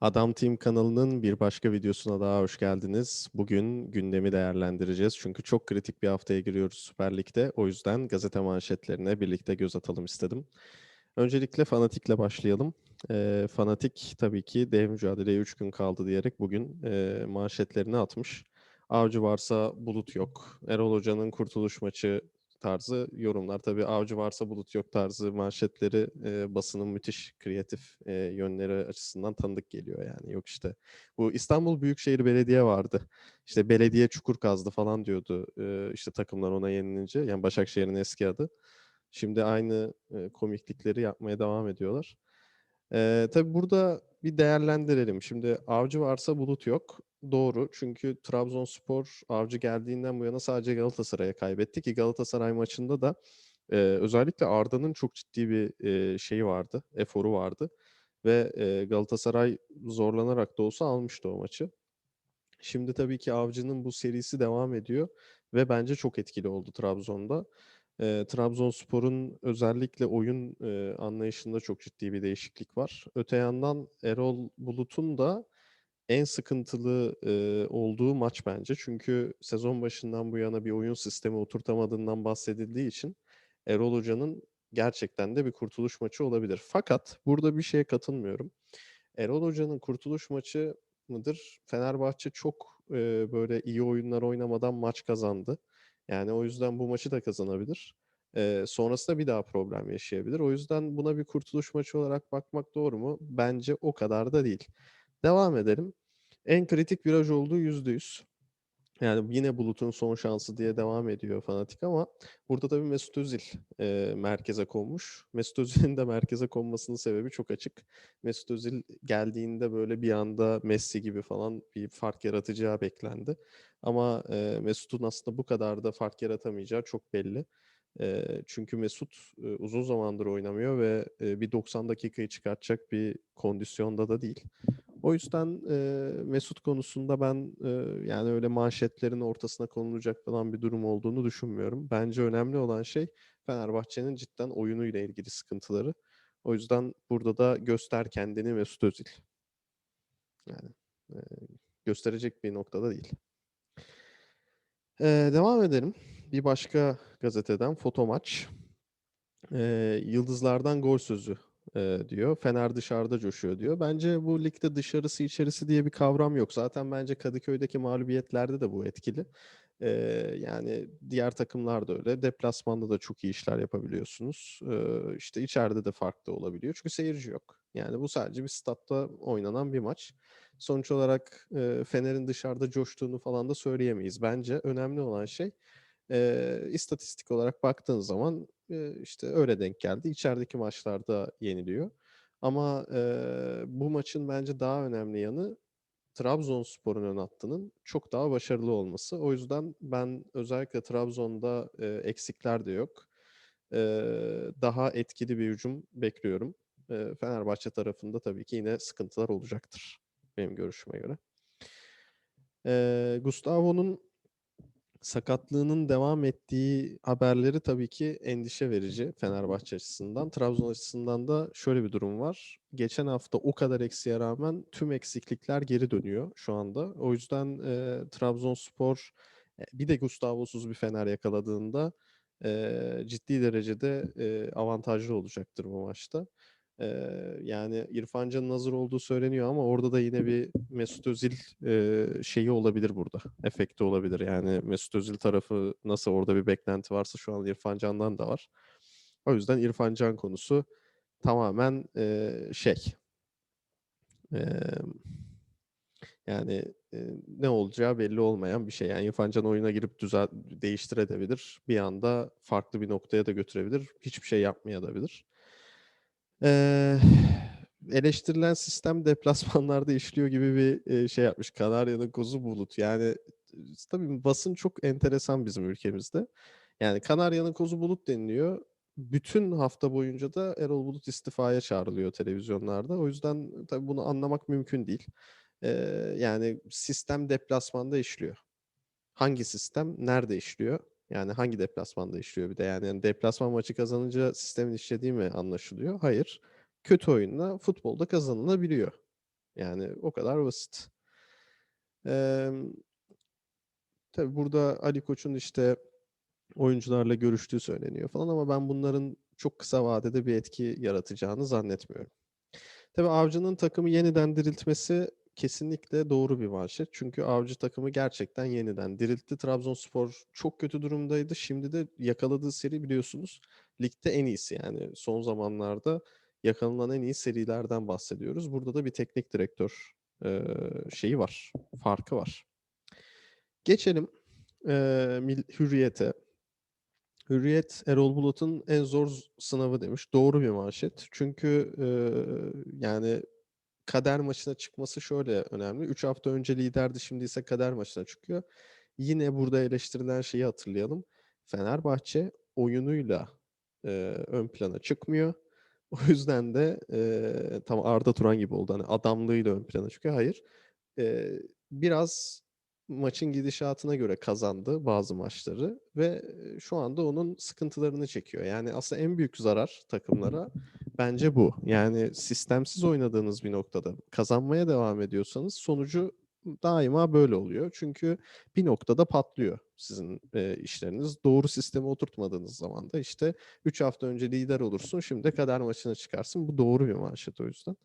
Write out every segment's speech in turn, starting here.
Adam Team kanalının bir başka videosuna daha hoş geldiniz. Bugün gündemi değerlendireceğiz. Çünkü çok kritik bir haftaya giriyoruz Süper Lig'de. O yüzden gazete manşetlerine birlikte göz atalım istedim. Öncelikle Fanatik'le başlayalım. E, Fanatik tabii ki dev mücadeleye 3 gün kaldı diyerek bugün e, manşetlerini atmış. Avcı varsa bulut yok. Erol Hoca'nın kurtuluş maçı tarzı yorumlar. Tabii avcı varsa bulut yok tarzı manşetleri e, basının müthiş kreatif e, yönleri açısından tanıdık geliyor yani. Yok işte bu İstanbul Büyükşehir Belediye vardı. İşte belediye çukur kazdı falan diyordu e, işte takımlar ona yenilince. Yani Başakşehir'in eski adı. Şimdi aynı e, komiklikleri yapmaya devam ediyorlar. E, tabii burada bir değerlendirelim. Şimdi avcı varsa bulut yok. Doğru. Çünkü Trabzonspor avcı geldiğinden bu yana sadece Galatasaray'a kaybetti ki Galatasaray maçında da e, özellikle Arda'nın çok ciddi bir e, şeyi vardı, eforu vardı ve e, Galatasaray zorlanarak da olsa almıştı o maçı. Şimdi tabii ki Avcı'nın bu serisi devam ediyor ve bence çok etkili oldu Trabzon'da. E, Trabzonspor'un özellikle oyun e, anlayışında çok ciddi bir değişiklik var. Öte yandan Erol Bulut'un da en sıkıntılı e, olduğu maç bence. Çünkü sezon başından bu yana bir oyun sistemi oturtamadığından bahsedildiği için Erol Hoca'nın gerçekten de bir kurtuluş maçı olabilir. Fakat burada bir şeye katılmıyorum. Erol Hoca'nın kurtuluş maçı mıdır? Fenerbahçe çok e, böyle iyi oyunlar oynamadan maç kazandı. Yani o yüzden bu maçı da kazanabilir. E, sonrasında bir daha problem yaşayabilir. O yüzden buna bir kurtuluş maçı olarak bakmak doğru mu? Bence o kadar da değil. Devam edelim. En kritik viraj olduğu yüzde yüz. Yani yine Bulut'un son şansı diye devam ediyor fanatik ama burada tabii Mesut Özil e, merkeze konmuş. Mesut Özil'in de merkeze konmasının sebebi çok açık. Mesut Özil geldiğinde böyle bir anda Messi gibi falan bir fark yaratacağı beklendi. Ama e, Mesut'un aslında bu kadar da fark yaratamayacağı çok belli. E, çünkü Mesut e, uzun zamandır oynamıyor ve e, bir 90 dakikayı çıkartacak bir kondisyonda da değil. O yüzden e, Mesut konusunda ben e, yani öyle manşetlerin ortasına konulacak falan bir durum olduğunu düşünmüyorum. Bence önemli olan şey Fenerbahçe'nin cidden oyunuyla ilgili sıkıntıları. O yüzden burada da göster kendini Mesut Özil. Yani e, gösterecek bir noktada değil. E, devam edelim. Bir başka gazeteden foto maç. Yıldızlardan gol sözü e, diyor. Fener dışarıda coşuyor diyor. Bence bu ligde dışarısı içerisi diye bir kavram yok. Zaten bence Kadıköy'deki mağlubiyetlerde de bu etkili. E, yani diğer takımlar da öyle. Deplasmanda da çok iyi işler yapabiliyorsunuz. E, işte içeride de farklı olabiliyor. Çünkü seyirci yok. Yani bu sadece bir statta oynanan bir maç. Sonuç olarak e, Fener'in dışarıda coştuğunu falan da söyleyemeyiz. Bence önemli olan şey e, istatistik olarak baktığın zaman e, işte öyle denk geldi. İçerideki maçlarda yeniliyor. Ama e, bu maçın bence daha önemli yanı Trabzonspor'un ön hattının çok daha başarılı olması. O yüzden ben özellikle Trabzon'da e, eksikler de yok. E, daha etkili bir hücum bekliyorum. E, Fenerbahçe tarafında tabii ki yine sıkıntılar olacaktır benim görüşüme göre. E, Gustavo'nun sakatlığının devam ettiği haberleri tabii ki endişe verici Fenerbahçe açısından. Trabzon açısından da şöyle bir durum var. Geçen hafta o kadar eksiğe rağmen tüm eksiklikler geri dönüyor şu anda. O yüzden e, Trabzonspor bir de Gustavo'suz bir Fener yakaladığında e, ciddi derecede e, avantajlı olacaktır bu maçta. Ee, yani İrfan Can'ın hazır olduğu söyleniyor ama orada da yine bir Mesut Özil e, şeyi olabilir burada. Efekti olabilir. Yani Mesut Özil tarafı nasıl orada bir beklenti varsa şu an İrfan Can'dan da var. O yüzden İrfan Can konusu tamamen e, şey e, yani e, ne olacağı belli olmayan bir şey. Yani İrfan Can oyuna girip düzel değiştirebilir. Bir anda farklı bir noktaya da götürebilir. Hiçbir şey yapmayabilir. Eee, eleştirilen sistem deplasmanlarda işliyor gibi bir, şey yapmış. Kanarya'nın kozu bulut. Yani, tabii basın çok enteresan bizim ülkemizde. Yani Kanarya'nın kozu bulut deniliyor. Bütün hafta boyunca da Erol Bulut istifaya çağrılıyor televizyonlarda. O yüzden tabii bunu anlamak mümkün değil. Eee, yani sistem deplasmanda işliyor. Hangi sistem nerede işliyor? Yani hangi deplasmanda işliyor bir de yani, yani deplasman maçı kazanınca sistemin işlediği mi anlaşılıyor? Hayır. Kötü oyunla futbolda kazanılabiliyor. Yani o kadar basit. Emm tabii burada Ali Koç'un işte oyuncularla görüştüğü söyleniyor falan ama ben bunların çok kısa vadede bir etki yaratacağını zannetmiyorum. Tabii Avcı'nın takımı yeniden diriltmesi kesinlikle doğru bir manşet. Çünkü Avcı takımı gerçekten yeniden diriltti. Trabzonspor çok kötü durumdaydı. Şimdi de yakaladığı seri biliyorsunuz ligde en iyisi yani son zamanlarda yakalanan en iyi serilerden bahsediyoruz. Burada da bir teknik direktör eee, şeyi var, farkı var. Geçelim Mil- Hürriyet'e. Hürriyet Erol Bulut'un en zor sınavı demiş. Doğru bir manşet. Çünkü eee, yani kader maçına çıkması şöyle önemli. 3 hafta önce liderdi şimdi ise kader maçına çıkıyor. Yine burada eleştirilen şeyi hatırlayalım. Fenerbahçe oyunuyla eee, ön plana çıkmıyor. O yüzden de eee tam Arda Turan gibi oldu. Hani adamlığıyla ön plana çıkıyor. Hayır. Eee, biraz maçın gidişatına göre kazandı bazı maçları ve şu anda onun sıkıntılarını çekiyor. Yani aslında en büyük zarar takımlara bence bu. Yani sistemsiz oynadığınız bir noktada kazanmaya devam ediyorsanız sonucu daima böyle oluyor. Çünkü bir noktada patlıyor sizin eee, işleriniz. Doğru sisteme oturtmadığınız zaman da işte 3 hafta önce lider olursun, şimdi de kader maçına çıkarsın. Bu doğru bir manşet o yüzden.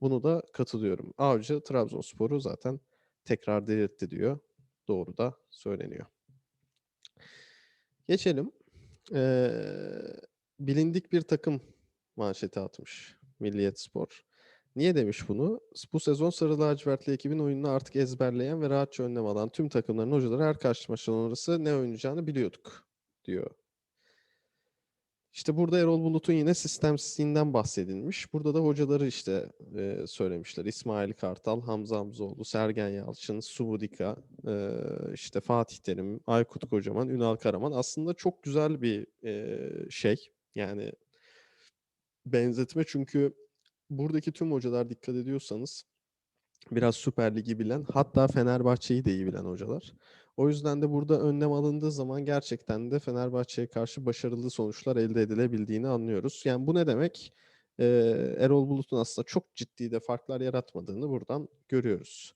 Bunu da katılıyorum. Avcı Trabzonspor'u zaten tekrar diriltti diyor. Doğru da söyleniyor. Geçelim. Eee, bilindik bir takım manşeti atmış Milliyet Spor. Niye demiş bunu? Bu sezon Sarı Lacivertli ekibin oyununu artık ezberleyen ve rahatça önlem alan tüm takımların hocaları her karşılaşma sonrası ne oynayacağını biliyorduk diyor. İşte burada Erol Bulut'un yine sistemsizliğinden bahsedilmiş. Burada da hocaları işte e, söylemişler. İsmail Kartal, Hamza Hamzoğlu, Sergen Yalçın, Subudika, e, işte Fatih Terim, Aykut Kocaman, Ünal Karaman. Aslında çok güzel bir e, şey. Yani benzetme çünkü buradaki tüm hocalar dikkat ediyorsanız biraz Süper Lig'i bilen hatta Fenerbahçe'yi de iyi bilen hocalar. O yüzden de burada önlem alındığı zaman gerçekten de Fenerbahçe'ye karşı başarılı sonuçlar elde edilebildiğini anlıyoruz. Yani bu ne demek? Ee, Erol Bulut'un aslında çok ciddi de farklar yaratmadığını buradan görüyoruz.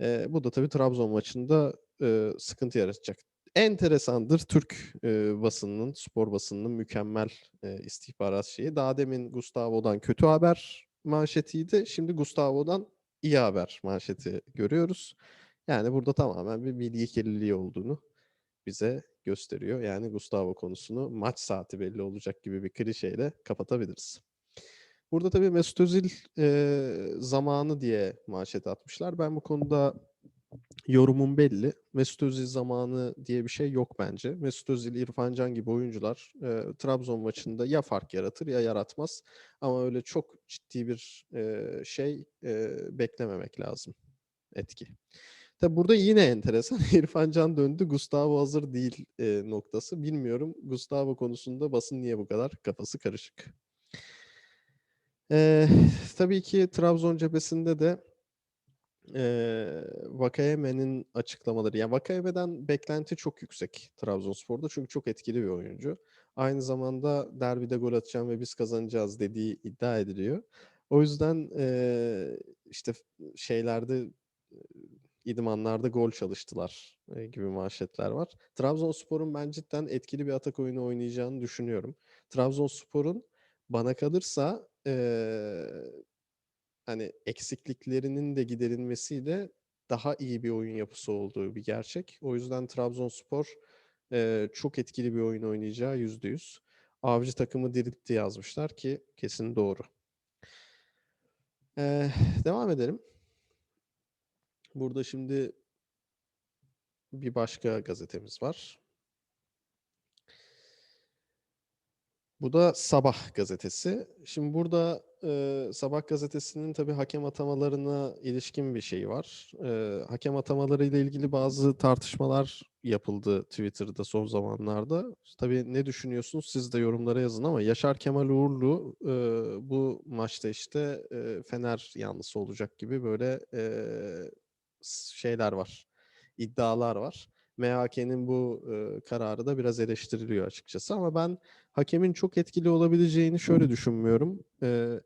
Ee, bu da tabii Trabzon maçında e, sıkıntı yaratacak. Enteresandır Türk e, basınının, spor basınının mükemmel e, istihbarat şeyi. Daha demin Gustavo'dan kötü haber manşetiydi. Şimdi Gustavo'dan iyi haber manşeti görüyoruz. Yani burada tamamen bir bilgi kirliliği olduğunu bize gösteriyor. Yani Gustavo konusunu maç saati belli olacak gibi bir klişeyle kapatabiliriz. Burada tabii Mesut Özil e, zamanı diye manşet atmışlar. Ben bu konuda yorumum belli. Mesut Özil zamanı diye bir şey yok bence. Mesut Özil, İrfan Can gibi oyuncular e, Trabzon maçında ya fark yaratır ya yaratmaz. Ama öyle çok ciddi bir e, şey e, beklememek lazım. Etki. Tabi burada yine enteresan. İrfan Can döndü. Gustavo hazır değil e, noktası. Bilmiyorum Gustavo konusunda basın niye bu kadar kafası karışık. E, tabii ki Trabzon cephesinde de Eee Vakayeme'nin açıklamaları. Ya Vakayeme'den beklenti çok yüksek Trabzonspor'da çünkü çok etkili bir oyuncu. Aynı zamanda derbide gol atacağım ve biz kazanacağız dediği iddia ediliyor. O yüzden eee, işte şeylerde idmanlarda gol çalıştılar eee, gibi manşetler var. Trabzonspor'un ben cidden etkili bir atak oyunu oynayacağını düşünüyorum. Trabzonspor'un bana kalırsa eee hani eksikliklerinin de giderilmesiyle daha iyi bir oyun yapısı olduğu bir gerçek. O yüzden Trabzonspor eee, çok etkili bir oyun oynayacağı yüzde yüz. Avcı takımı diriltti yazmışlar ki kesin doğru. Eee, devam edelim. Burada şimdi bir başka gazetemiz var. Bu da Sabah gazetesi. Şimdi burada e, Sabah gazetesinin tabii hakem atamalarına ilişkin bir şey var. E, hakem atamaları ile ilgili bazı tartışmalar yapıldı Twitter'da son zamanlarda. Tabii ne düşünüyorsunuz siz de yorumlara yazın ama Yaşar Kemal Uğurlu e, bu maçta işte e, Fener yanlısı olacak gibi böyle e, şeyler var, iddialar var. MHK'nin bu e, kararı da biraz eleştiriliyor açıkçası ama ben hakemin çok etkili olabileceğini şöyle düşünmüyorum. Ee,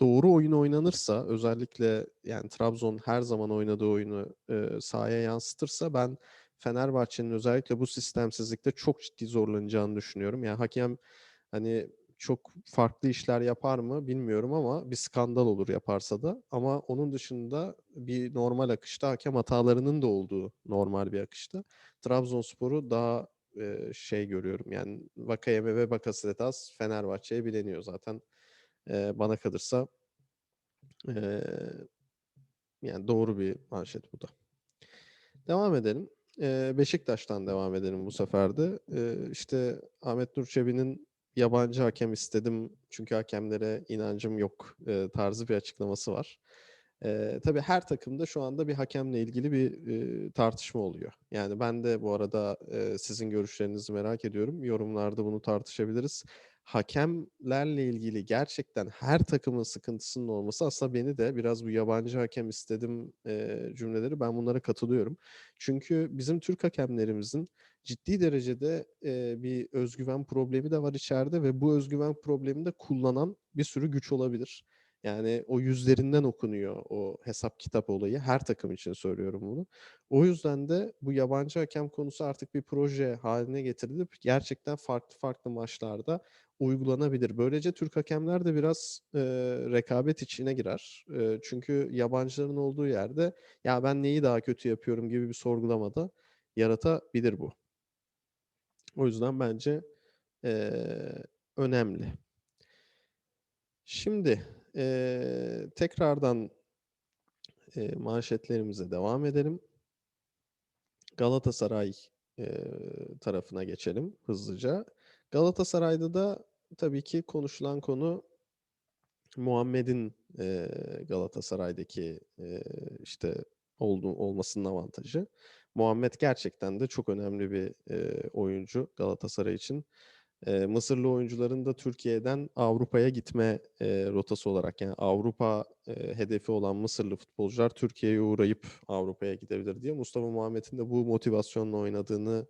doğru oyun oynanırsa özellikle yani Trabzon her zaman oynadığı oyunu e, sahaya yansıtırsa ben Fenerbahçe'nin özellikle bu sistemsizlikte çok ciddi zorlanacağını düşünüyorum. Yani hakem hani çok farklı işler yapar mı bilmiyorum ama bir skandal olur yaparsa da. Ama onun dışında bir normal akışta hakem hatalarının da olduğu normal bir akışta. Trabzonspor'u daha e, şey görüyorum yani Vakayeme ve Bakasetas Fenerbahçe'ye bileniyor zaten. E, bana kalırsa e, yani doğru bir manşet bu da. Devam edelim. E, Beşiktaş'tan devam edelim bu sefer de. E, işte Ahmet Nur Çebi'nin yabancı hakem istedim çünkü hakemlere inancım yok e, tarzı bir açıklaması var. E, tabii her takımda şu anda bir hakemle ilgili bir e, tartışma oluyor. Yani ben de bu arada e, sizin görüşlerinizi merak ediyorum. Yorumlarda bunu tartışabiliriz. Hakemlerle ilgili gerçekten her takımın sıkıntısının olması aslında beni de biraz bu yabancı hakem istedim e, cümleleri ben bunlara katılıyorum. Çünkü bizim Türk hakemlerimizin ciddi derecede e, bir özgüven problemi de var içeride ve bu özgüven problemini de kullanan bir sürü güç olabilir. Yani o yüzlerinden okunuyor o hesap kitap olayı. Her takım için söylüyorum bunu. O yüzden de bu yabancı hakem konusu artık bir proje haline getirilip gerçekten farklı farklı maçlarda uygulanabilir. Böylece Türk hakemler de biraz e, rekabet içine girer. E, çünkü yabancıların olduğu yerde ya ben neyi daha kötü yapıyorum gibi bir sorgulamada yaratabilir bu. O yüzden bence e, önemli. Şimdi e, tekrardan e, manşetlerimize devam edelim. Galatasaray e, tarafına geçelim hızlıca. Galatasaray'da da tabii ki konuşulan konu Muhammed'in e, Galatasaray'daki e, işte olduğu olmasının avantajı. Muhammed gerçekten de çok önemli bir e, oyuncu Galatasaray için. E, Mısırlı oyuncuların da Türkiye'den Avrupa'ya gitme e, rotası olarak yani Avrupa e, hedefi olan Mısırlı futbolcular Türkiye'ye uğrayıp Avrupa'ya gidebilir diye Mustafa Muhammed'in de bu motivasyonla oynadığını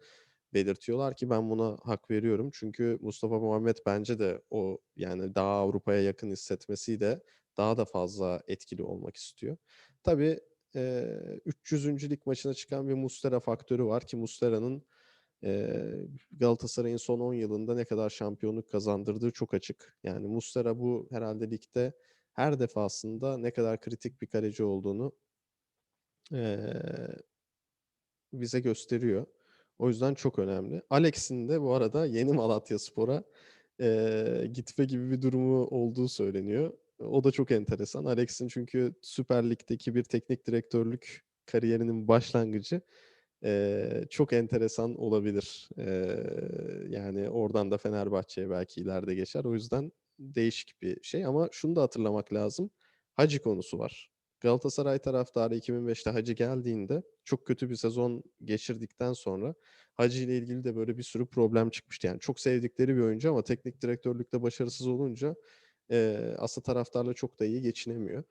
belirtiyorlar ki ben buna hak veriyorum. Çünkü Mustafa Muhammed bence de o yani daha Avrupa'ya yakın hissetmesiyle daha da fazla etkili olmak istiyor. Tabii e, 300. lig maçına çıkan bir Mustera faktörü var ki Mustera'nın Galatasaray'ın son 10 yılında ne kadar şampiyonluk kazandırdığı çok açık. Yani Mustera bu herhalde ligde her defasında ne kadar kritik bir kaleci olduğunu bize gösteriyor. O yüzden çok önemli. Alex'in de bu arada yeni Malatya Spor'a e, gitme gibi bir durumu olduğu söyleniyor. O da çok enteresan. Alex'in çünkü Süper Lig'deki bir teknik direktörlük kariyerinin başlangıcı e, çok enteresan olabilir. E, yani oradan da Fenerbahçe'ye belki ileride geçer. O yüzden değişik bir şey ama şunu da hatırlamak lazım. Hacı konusu var. Galatasaray taraftarı 2005'te Hacı geldiğinde çok kötü bir sezon geçirdikten sonra Hacı ile ilgili de böyle bir sürü problem çıkmıştı. Yani çok sevdikleri bir oyuncu ama teknik direktörlükte başarısız olunca e, aslında taraftarla çok da iyi geçinemiyor.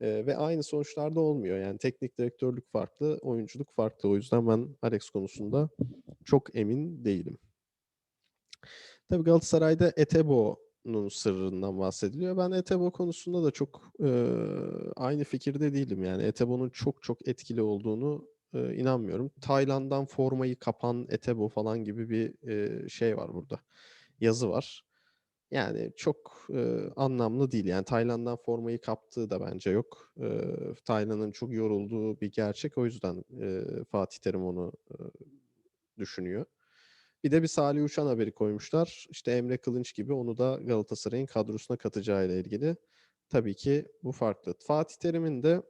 E, ve aynı sonuçlarda olmuyor. Yani teknik direktörlük farklı, oyunculuk farklı. O yüzden ben Alex konusunda çok emin değilim. Tabii Galatasaray'da Etebo'nun sırrından bahsediliyor. Ben Etebo konusunda da çok e, aynı fikirde değilim. Yani Etebo'nun çok çok etkili olduğunu e, inanmıyorum. Tayland'dan formayı kapan Etebo falan gibi bir e, şey var burada. Yazı var. Yani çok e, anlamlı değil. Yani Tayland'dan formayı kaptığı da bence yok. E, Tayland'ın çok yorulduğu bir gerçek. O yüzden e, Fatih Terim onu e, düşünüyor. Bir de bir Salih Uçan haberi koymuşlar. İşte Emre Kılınç gibi onu da Galatasaray'ın kadrosuna katacağı ile ilgili. Tabii ki bu farklı. Fatih Terim'in de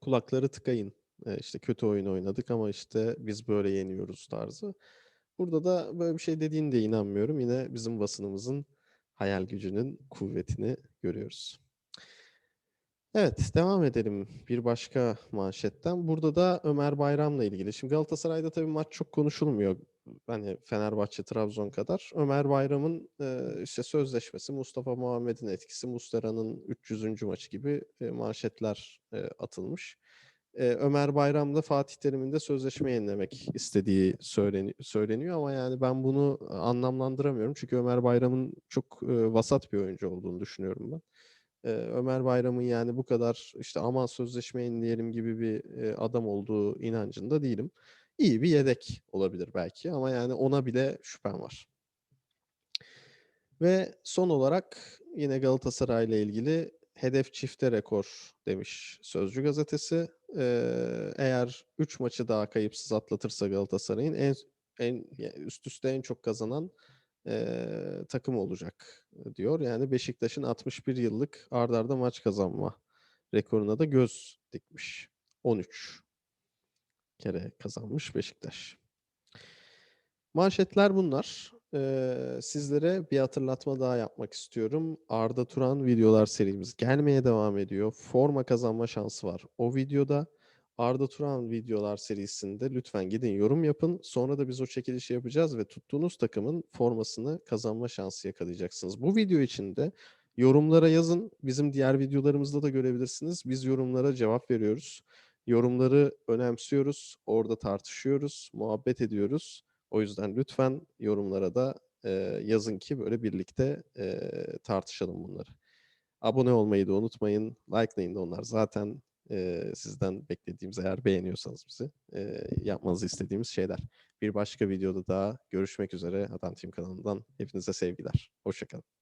kulakları tıkayın. E, işte kötü oyun oynadık ama işte biz böyle yeniyoruz tarzı. Burada da böyle bir şey dediğine de inanmıyorum. Yine bizim basınımızın hayal gücünün kuvvetini görüyoruz. Evet, devam edelim bir başka manşetten. Burada da Ömer Bayram'la ilgili. Şimdi Galatasaray'da tabii maç çok konuşulmuyor. Hani Fenerbahçe, Trabzon kadar. Ömer Bayram'ın e, işte sözleşmesi, Mustafa Muhammed'in etkisi, Mustera'nın 300. maçı gibi e, manşetler e, atılmış. Ömer Bayram da Fatih Terim'in de sözleşme yenilemek istediği söyleni söyleniyor ama yani ben bunu anlamlandıramıyorum. Çünkü Ömer Bayram'ın çok e, vasat bir oyuncu olduğunu düşünüyorum ben. Eee, Ömer Bayram'ın yani bu kadar işte aman sözleşme yenileyelim gibi bir, eee, adam olduğu inancında değilim. İyi bir yedek olabilir belki ama yani ona bile şüphem var. Ve son olarak yine Galatasaray'la ilgili hedef çifte rekor demiş Sözcü gazetesi. Eğer 3 maçı daha kayıpsız atlatırsa Galatasaray'ın en en üst üste en çok kazanan, eee, takım olacak diyor. Yani Beşiktaş'ın 61 yıllık art arda maç kazanma rekoruna da göz dikmiş. 13 kere kazanmış Beşiktaş. Manşetler bunlar. Sizlere bir hatırlatma daha yapmak istiyorum. Arda Turan videolar serimiz gelmeye devam ediyor. Forma kazanma şansı var. O videoda Arda Turan videolar serisinde lütfen gidin yorum yapın. Sonra da biz o çekilişi yapacağız ve tuttuğunuz takımın formasını kazanma şansı yakalayacaksınız. Bu video için de yorumlara yazın. Bizim diğer videolarımızda da görebilirsiniz. Biz yorumlara cevap veriyoruz. Yorumları önemsiyoruz. Orada tartışıyoruz, muhabbet ediyoruz. O yüzden lütfen yorumlara da, eee, yazın ki böyle birlikte, eee, tartışalım bunları. Abone olmayı da unutmayın. Like'layın da onlar zaten, eee, sizden beklediğimiz eğer beğeniyorsanız bizi, eee, yapmanızı istediğimiz şeyler. Bir başka videoda daha görüşmek üzere. Atan Team kanalından hepinize sevgiler. Hoşça kalın.